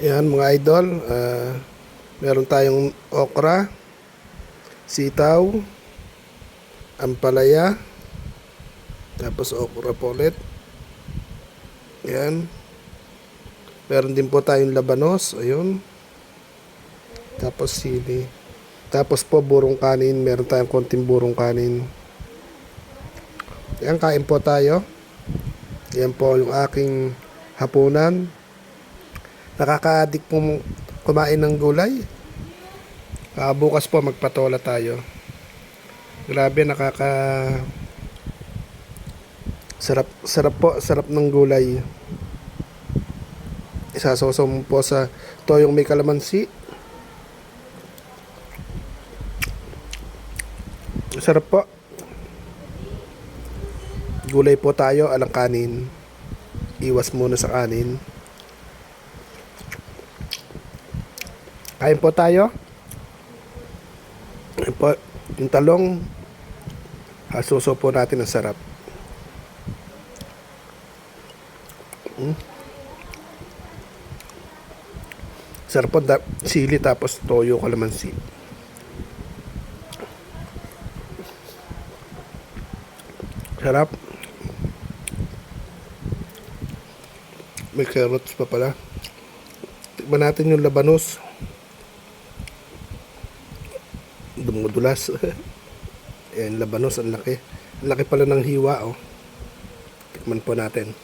Yan mga idol, ah, meron tayong okra, sitaw, ampalaya, tapos okra po ulit. Yan. Meron din po tayong labanos, ayun. Tapos sili. Tapos po burong kanin, meron tayong konting burong kanin. Yan, kain po tayo. Yan po yung aking hapunan. Nakaka-addict po kumain ng gulay. Ah, bukas po magpatola tayo. Grabe nakaka sarap sarap po sarap ng gulay. Isasawaw mo po sa toyong may kalamansi. Sarap po. Gulay po tayo, alang kanin. Iwas muna sa kanin. Kain po tayo. Kain po, yung talong, asuso po natin ang sarap. Mm. Sarap po, da- sili tapos toyo kalamansi. Sarap. May carrots pa pala. Tikman natin yung labanos. Dumudulas. Ayan, labanos, ang laki. Ang laki pala ng hiwa, oh. Tikman po natin.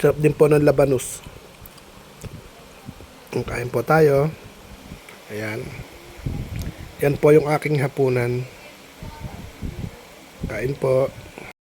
Sarap din po ng labanos. Kain po tayo. Ayan. Yan po yung aking hapunan. Kain po.